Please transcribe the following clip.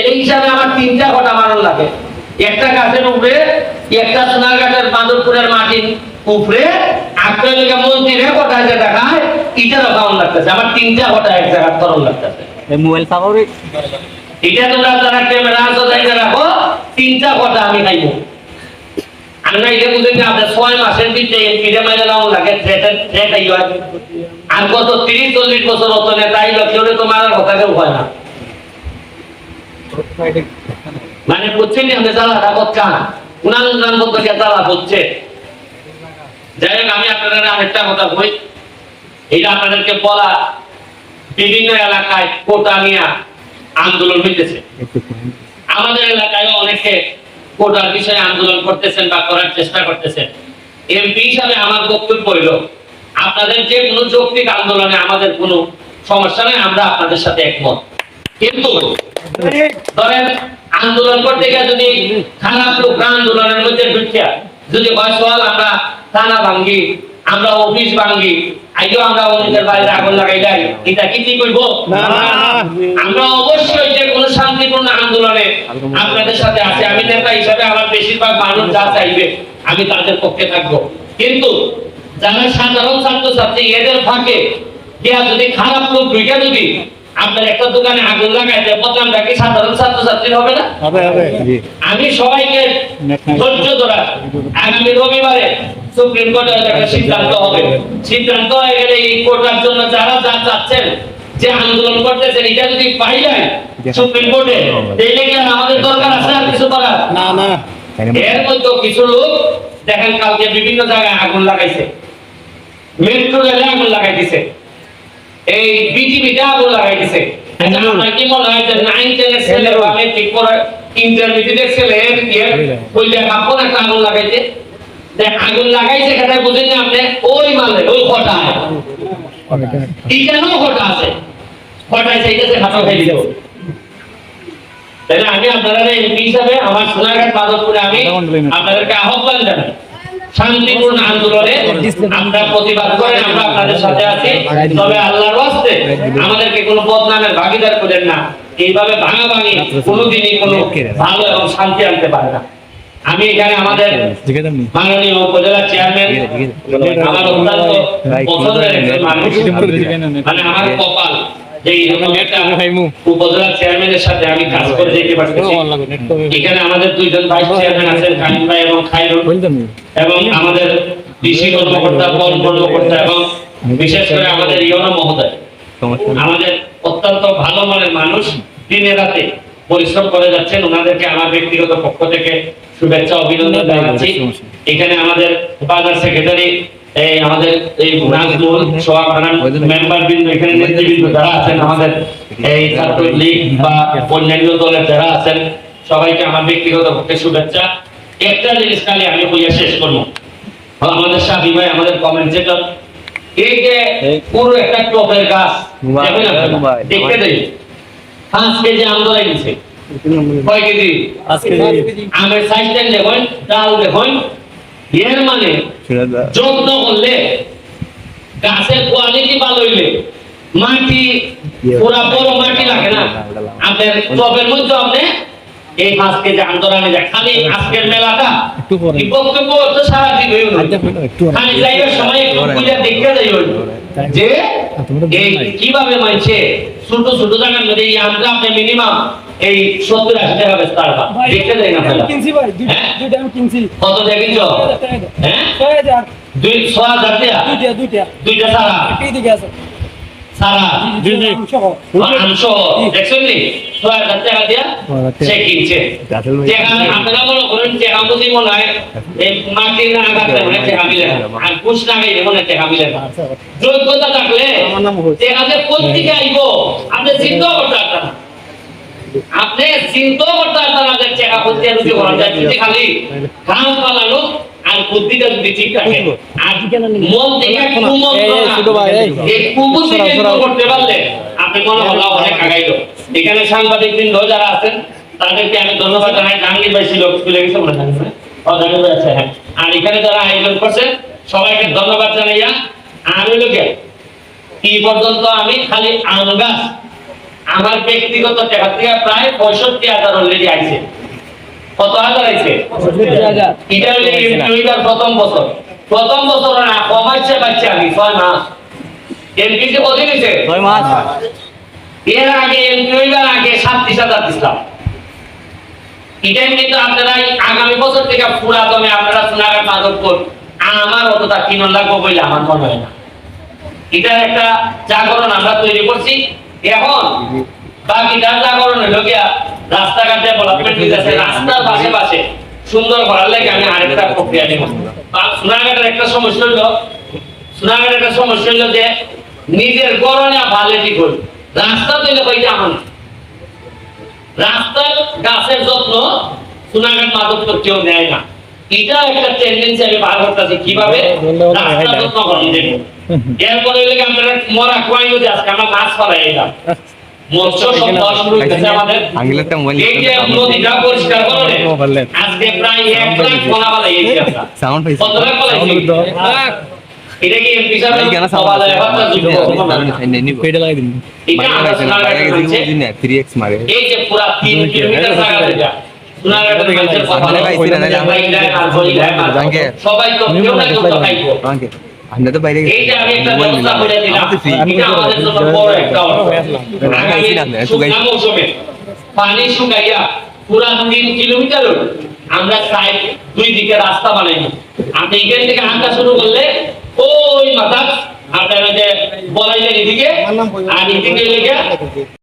এই হিসাবে আমার তিনটা কটা মারণ লাগে একটা গাছের উপরে একটা সোনার গাছের বাঁদরপুরের মাটির উপরে একটা লেগে মন্দিরে কটা হাজার টাকায় ইটারও কাউন লাগতেছে আমার তিনটা কটা এক জায়গার তরল লাগতেছে মোবাইল পাবো এটা তোমরা যারা ক্যামেরা আছো দেখে রাখো তিনটা কথা আমি খাইবো এটা আপনার ছয় মাসের ভিতরে এমপিরে মাইলে নাও লাগে হয় আর কত তিরিশ চল্লিশ বছর অত নেতা এই লক্ষ্যে তো মারার কথা কেউ হয় না মানে বুঝছেন আপনি জ্বালাটা করছেন উনান উনান বলতে গিয়ে জ্বালা হচ্ছে। যাই হোক, আমি আপনাদের আরেকটা কথা বই এটা আপনাদেরকে বলা বিভিন্ন এলাকায় কোটা নিয়ে আন্দোলন হইতেছে। আমাদের এলাকায় অনেকে কোটার বিষয়ে আন্দোলন করতেছেন বা করার চেষ্টা করতেছেন। এমপি হিসাবে আমার বক্তব্য হইল, আপনাদের যে কোনো যৌক্তিক আন্দোলনে আমাদের কোনো সমস্যা নেই, আমরা আপনাদের সাথে একমত। কিন্তু ধরেন আন্দোলন করতে গিয়ে যদি খারাপ আন্দোলনের মধ্যে ঢুকিয়া যদি আমরা থানা ভাঙ্গি আমরা অফিস ভাঙ্গি আইও আমরা আগুন লাগাই যাই এটা কি ঠিক করব আমরা অবশ্যই যে কোনো শান্তিপূর্ণ আন্দোলনে আপনাদের সাথে আছি আমি নেতা হিসাবে আমার বেশিরভাগ মানুষ যা চাইবে আমি তাদের পক্ষে থাকব। কিন্তু যারা সাধারণ ছাত্রছাত্রী এদের ফাঁকে যদি খারাপ লোক ঢুকে যদি আপনার একটা দোকানে আগুন লাগাই দেয় বদনামটা কি সাধারণ ছাত্রছাত্রীর হবে না? হবে হবে। আমি সবাইকে ধৈর্য ধরা। আগামী রবিবারে সুপ্রিম কোর্টের একটা সিদ্ধান্ত হবে। সিদ্ধান্ত হয়ে গেলে এই কোর্টার জন্য যারা যা চাচ্ছেন যে আন্দোলন করতেছেন এটা যদি পাই যায় সুপ্রিম কোর্টে তাহলে কি আমাদের দরকার আছে আর কিছু করার? না না। এর মধ্যে কিছু লোক দেখেন কালকে বিভিন্ন জায়গায় আগুন লাগাইছে। মেট্রো রেলে আগুন লাগাইছে এই বিটিভিতে আগুন আচ্ছা, কি মনে হয় যে নাইন টেনের ছেলে বা মেট্রিক পড়া ইন্টারমিডিয়েটের ছেলে এর কইলে কাপড় একটা আগুন লাগাইছে। যে আগুন লাগাইছে সেটা বুঝেন না আপনি ওই মালে ওই কটায় এখানেও কটা আছে। কটায় চাইতেছে হাতে খাই দিল। তাহলে আমি আপনারা এমপি হিসাবে আমার সোনারঘাট মাধবপুরে আমি আপনাদেরকে আহ্বান জানাই। শান্তিপূর্ণ আন্দোলনে আপনারা প্রতিবাদ করেন আমরা আপনাদের সাথে আছি। তবে আল্লাহর ওয়াস্তে আমাদেরকে কোনো বদনামের ভাগিদার করেন না। এইভাবে ভাঙা ভাঙি কোনোদিনই কোনো ভালো এবং শান্তি আনতে পারে না। আমি এখানে আমাদের মাননীয় উপজেলা চেয়ারম্যান আমার অত্যন্ত পছন্দের একজন মানুষ। মানে আমার কপাল। যে উপজেলা চেয়ারম্যানের সাথে আমি কাজ করে যেতে পারতেছি। এখানে আমাদের দুইজন ভাইস চেয়ারম্যান আছেন কামিল ভাই এবং খাইরুল এবং আমাদের কৃষি কর্মকর্তা বন কর্মকর্তা এবং বিশেষ করে আমাদের ইয়নো মহোদয়। আমাদের অত্যন্ত ভালো মনের মানুষ দিনে রাতে পরিশ্রম করে যাচ্ছেন। ওনাদেরকে আমার ব্যক্তিগত পক্ষ থেকে শুভেচ্ছা অভিনন্দন জানাচ্ছি। এখানে আমাদের বাজার সেক্রেটারি এই আমাদের এই সোহাগ খানার মেম্বার বৃন্দ এখানে নেতৃবৃন্দ যারা আছেন আমাদের এই ছাত্র লীগ বা অন্যান্য দলের যারা আছেন সবাইকে আমার ব্যক্তিগত পক্ষে শুভেচ্ছা। একটা জিনিস খালি আমি বইয়া শেষ করব। আমাদের সাবি ভাই আমাদের কমেন্টেটর এই যে পুরো একটা টপের গাছ দেখতে দেই। পাঁচ কেজি আম ধরাই দিছে। কয় কেজি? আমের সাইজটা দেখুন ডাল দেখুন। এর মানে যত্ন করলে গাছের কোয়ালিটি ভালো হইলে মাটি পুরা বড় মাটি লাগে না। আপনার টবের মধ্যে আপনি এই পাঁচ কেজি আন্দোলনে যায় খালি আজকের মেলাটা? এই বক্তব্য তো সারাদিন হইল খালি যাইবার সময় একটু পূজা দেখতে যাই হইল। যে এই কীভাবে মানছে ছোট ছোট জায়গার মধ্যে এই আমরা আপনি মিনিমাম এই সত্তর আশি টাকা বেচতে পারবা। দেখতে যাই না কিনছি ভাই দুইটা হ্যাঁ? আমি কিনছি। কত দেখিছ হ্যাঁ? ছয় হাজার। দুই ছ হাজার দুইটা দুইটা। দুইটা সারা দিকে আছে। সারা সহ। আনছো দেখছেন নি? ছয় হাজার টাকা দিয়া সে কিনছে। আপনারা মনে করেন যে আমাদের মনে হয় মাটি না আগাতে মানে টেকা মিলে আর ঘুষ না গাইলে মনে হয় টেকা যোগ্যতা থাকলে যেখানে পত্রিকা আইব? আপনি চিন্তা করতে পারতেন। আপনি করতে পারতেন যে টেকা পত্রিকা যদি করা যায়। যদি খালি কাম পালানো আর বুদ্ধিটা যদি ঠিক থাকে আর মন থেকে কুমন্ত্র এই, ছোট ভাই, এই। এই কেন্দ্র করতে পারলে আপনি মনে হলো অনেক আগাইলো। এখানে সাংবাদিক বৃন্দ যারা আছেন তাদেরকে আমি ধন্যবাদ জানাই। জাহাঙ্গীর ভাই ছিল স্কুলে গেছে মনে না? ভাই? আছে, হ্যাঁ। আর এখানে যারা আয়োজন করছেন সবাইকে ধন্যবাদ জানাইয়া। আমি লোকে কি? পর্যন্ত আমি খালি আম গাছ। আমার ব্যক্তিগত টাকা থেকে প্রায় পঁয়ষট্টি হাজার অলরেডি আইছে। কত হাজার আইছে এটা হলো প্রথম বছর। প্রথম বছর না কমাইছে বাচ্চা আমি ছয় মাস। এমপিসি কত দিছে ছয় মাস। এর আগে এমপিওইটার আগে সাতত্রিশ হাজার দিছিলাম। এটা কিন্তু আপনারা আগামী বছর থেকে পুরা দমে আপনারা সোনাঘাট মাধবপুর আমার অতটা কিনো লাগবো বলে আমার মনে হয় না। এটার একটা জাগরণ আমরা তৈরি করছি। এখন বাকিটার জাগরণ হলো গিয়া রাস্তাঘাট ডেভেলপমেন্ট হইতেছে রাস্তার পাশে পাশে সুন্দর করার লাগে আমি আরেকটা প্রক্রিয়া নিব। আর সোনাঘাটের একটা সমস্যা হলো সোনাঘাটের একটা সমস্যা হলো যে নিজের গরণে ভালো ঠিক হল রাস্তা তৈরি হইতে আমার রাস্তার গাছের যত্ন সোনাঘাট মাধবপুর কেউ নেয় না। এটা একটা টেন্ডেন্সি আমি বার করতেছি কীভাবে? রাস্তার যত্ন করেন দেখুন এরপরে আপনারা মরা কোয়াই আজকে আমরা মাছ ফলাই এলাম এটা কি এমপি সাহেব লাগাই দিন এটা আমরা 3x মারে এই যে পুরা তিন কিলোমিটার জায়গা এটা সোনাঘাটের মানুষের কথা আমাদের ভাই ছিল না, সবাই তো কেউ না কেউ তো খাইবো। আমরা তো বাইরে পানি শুকাইয়া পুরা তিন কিলোমিটার আমরা সাইড দুই দিকে রাস্তা বানাইনি। আপনি এখান থেকে হাঁটা শুরু করলে ওই মাথা আপনার বলাইলের এদিকে আর এদিকে লেগে